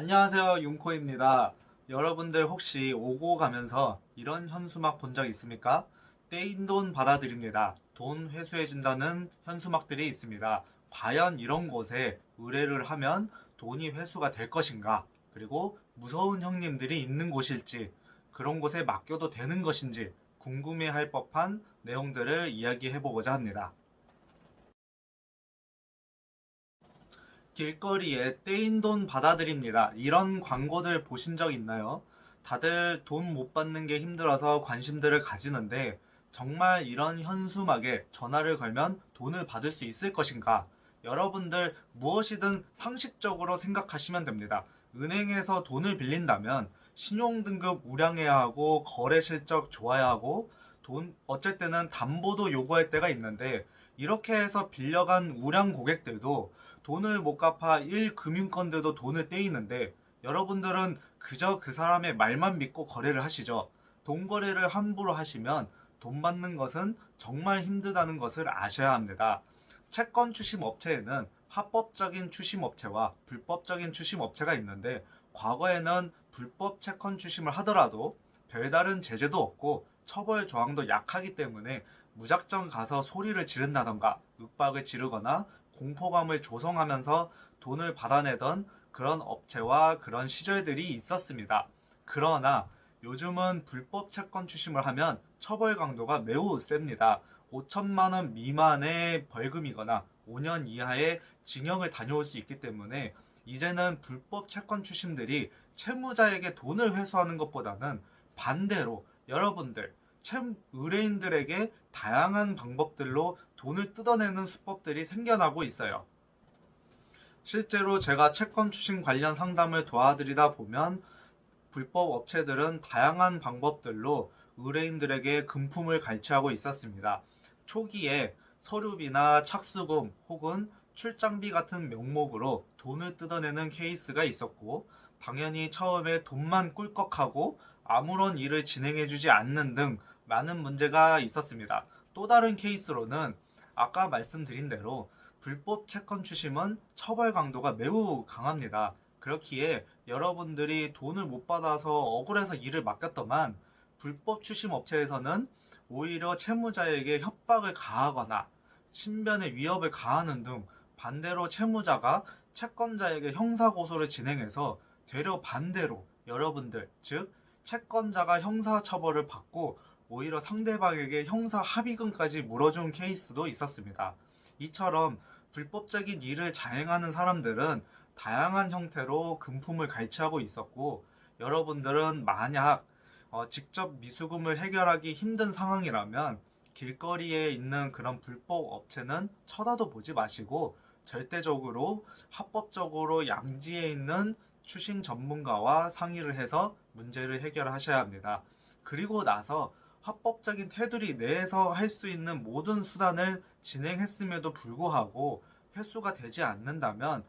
안녕하세요 윤코입니다. 여러분들 혹시 오고 가면서 이런 현수막 본 적 있습니까? 떼인 돈 받아들입니다. 돈 회수해준다는 현수막들이 있습니다. 과연 이런 곳에 의뢰를 하면 돈이 회수가 될 것인가? 그리고 무서운 형님들이 있는 곳일지 그런 곳에 맡겨도 되는 것인지 궁금해할 법한 내용들을 이야기해보고자 합니다. 길거리에 떼인 돈 받아들입니다. 이런 광고들 보신 적 있나요? 다들 돈 못 받는 게 힘들어서 관심들을 가지는데 정말 이런 현수막에 전화를 걸면 돈을 받을 수 있을 것인가? 여러분들 무엇이든 상식적으로 생각하시면 됩니다. 은행에서 돈을 빌린다면 신용등급 우량해야 하고 거래 실적 좋아야 하고 돈 어쩔 때는 담보도 요구할 때가 있는데 이렇게 해서 빌려간 우량 고객들도 돈을 못 갚아 1금융권들도 돈을 떼이는데 여러분들은 그저 그 사람의 말만 믿고 거래를 하시죠. 돈 거래를 함부로 하시면 돈 받는 것은 정말 힘들다는 것을 아셔야 합니다. 채권 추심 업체에는 합법적인 추심 업체와 불법적인 추심 업체가 있는데 과거에는 불법 채권 추심을 하더라도 별다른 제재도 없고 처벌 조항도 약하기 때문에 무작정 가서 소리를 지른다던가 윽박을 지르거나 공포감을 조성하면서 돈을 받아내던 그런 업체와 그런 시절들이 있었습니다. 그러나 요즘은 불법 채권 추심을 하면 처벌 강도가 매우 셉니다. 5천만 원 미만의 벌금이거나 5년 이하의 징역을 다녀올 수 있기 때문에 이제는 불법 채권 추심들이 채무자에게 돈을 회수하는 것보다는 반대로 여러분들 채 의뢰인들에게 다양한 방법들로 돈을 뜯어내는 수법들이 생겨나고 있어요. 실제로 제가 채권 추심 관련 상담을 도와드리다 보면 불법 업체들은 다양한 방법들로 의뢰인들에게 금품을 갈취하고 있었습니다. 초기에 서류비나 착수금 혹은 출장비 같은 명목으로 돈을 뜯어내는 케이스가 있었고 당연히 처음에 돈만 꿀꺽하고 아무런 일을 진행해주지 않는 등 많은 문제가 있었습니다. 또 다른 케이스로는 아까 말씀드린 대로 불법 채권 추심은 처벌 강도가 매우 강합니다. 그렇기에 여러분들이 돈을 못 받아서 억울해서 일을 맡겼더만 불법 추심 업체에서는 오히려 채무자에게 협박을 가하거나 신변에 위협을 가하는 등 반대로 채무자가 채권자에게 형사고소를 진행해서 되려 반대로 여러분들 즉 채권자가 형사처벌을 받고 오히려 상대방에게 형사 합의금까지 물어준 케이스도 있었습니다. 이처럼 불법적인 일을 자행하는 사람들은 다양한 형태로 금품을 갈취하고 있었고 여러분들은 만약 어, 직접 미수금을 해결하기 힘든 상황이라면 길거리에 있는 그런 불법 업체는 쳐다도 보지 마시고 절대적으로 합법적으로 양지에 있는 추심 전문가와 상의를 해서 문제를 해결하셔야 합니다. 그리고 나서 합법적인 테두리 내에서 할 수 있는 모든 수단을 진행했음에도 불구하고 회수가 되지 않는다면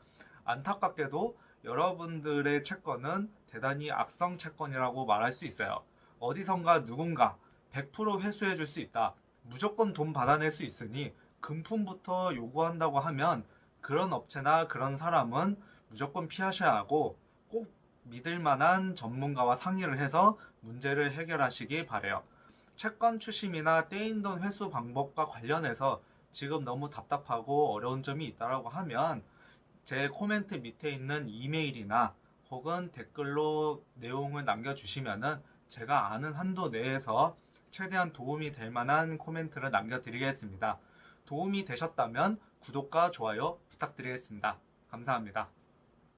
안타깝게도 여러분들의 채권은 대단히 악성 채권이라고 말할 수 있어요. 어디선가 누군가 100% 회수해 줄 수 있다. 무조건 돈 받아낼 수 있으니 금품부터 요구한다고 하면 그런 업체나 그런 사람은 무조건 피하셔야 하고 꼭 믿을 만한 전문가와 상의를 해서 문제를 해결하시기 바래요. 채권 추심이나 떼인 돈 회수 방법과 관련해서 지금 너무 답답하고 어려운 점이 있다라고 하면 제 코멘트 밑에 있는 이메일이나 혹은 댓글로 내용을 남겨주시면은 제가 아는 한도 내에서 최대한 도움이 될 만한 코멘트를 남겨드리겠습니다. 도움이 되셨다면 구독과 좋아요 부탁드리겠습니다. 감사합니다.